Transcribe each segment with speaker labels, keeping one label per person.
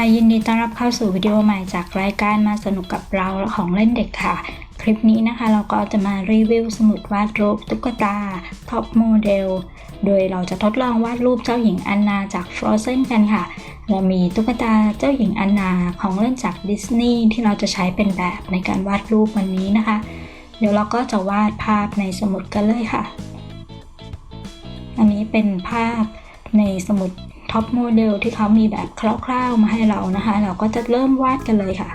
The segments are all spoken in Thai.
Speaker 1: ค่ะ ยินดีต้อนรับเข้าสู่วิดีโอใหม่จากรายการมาสนุกกับเราของเล่นเด็กค่ะ คลิปนี้นะคะเราก็จะมารีวิวสมุดวาดรูปตุ๊กตาท็อปโมเดลโดยเราจะทดลองวาดรูปเจ้าหญิงอันนาจาก Frozen กันค่ะ เรามีตุ๊กตาเจ้าหญิงอันนาของเล่นจากดิสนีย์ที่เราจะใช้เป็นแบบในการวาดรูปวันนี้นะคะ เดี๋ยวเราก็จะวาดภาพในสมุดกันเลยค่ะ อันนี้เป็นภาพในสมุด ท็อปโมเดลที่เขามีแบบคร่าวๆมาให้เรานะคะ เราก็จะเริ่มวาดกันเลยค่ะ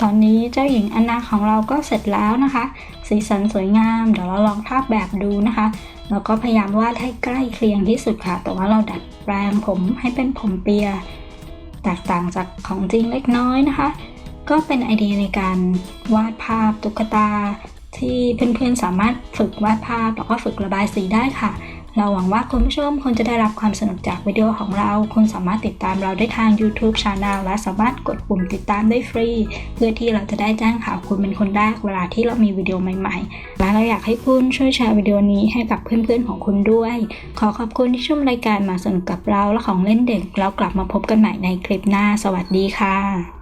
Speaker 1: ตอนนี้เจ้าหญิงอันนาของเราก็เสร็จแล้วนะคะ สีสันสวยงาม เดี๋ยวเราลองภาพแบบดูนะคะแล้วก็พยายามวาดให้ใกล้เคียงที่สุดค่ะ แต่ว่าเราดัดแปลงผมให้เป็นผมเปีย แตกต่างจากของจริงเล็กน้อยนะคะ ก็เป็นไอเดียในการวาดภาพตุ๊กตา ที่เพื่อนๆสามารถฝึกวาดภาพแล้วก็ฝึกระบายสีได้ค่ะ เราหวังว่าคุณผู้ชมคงจะได้รับความสนุกจากวิดีโอของเรา คุณสามารถติดตามเราได้ทาง YouTube c h anel และสามารถกดปุ่มติดตามได้ฟรี เพื่อที่เราจะได้แจ้งข่าวคุณเป็นคนแรกเวลาที่เรามีวิดีโอใหม่ๆ และเราอยากให้คุณช่วยแชร์วิดีโอนี้ให้กับเพื่อนๆของคุณด้วย ขอขอบคุณที่ชมรายการมาสนุกกับเราและของเล่นเด็กแล้วกลับมาพบกันใหม่ในคลิปหน้า สวัสดีค่ะ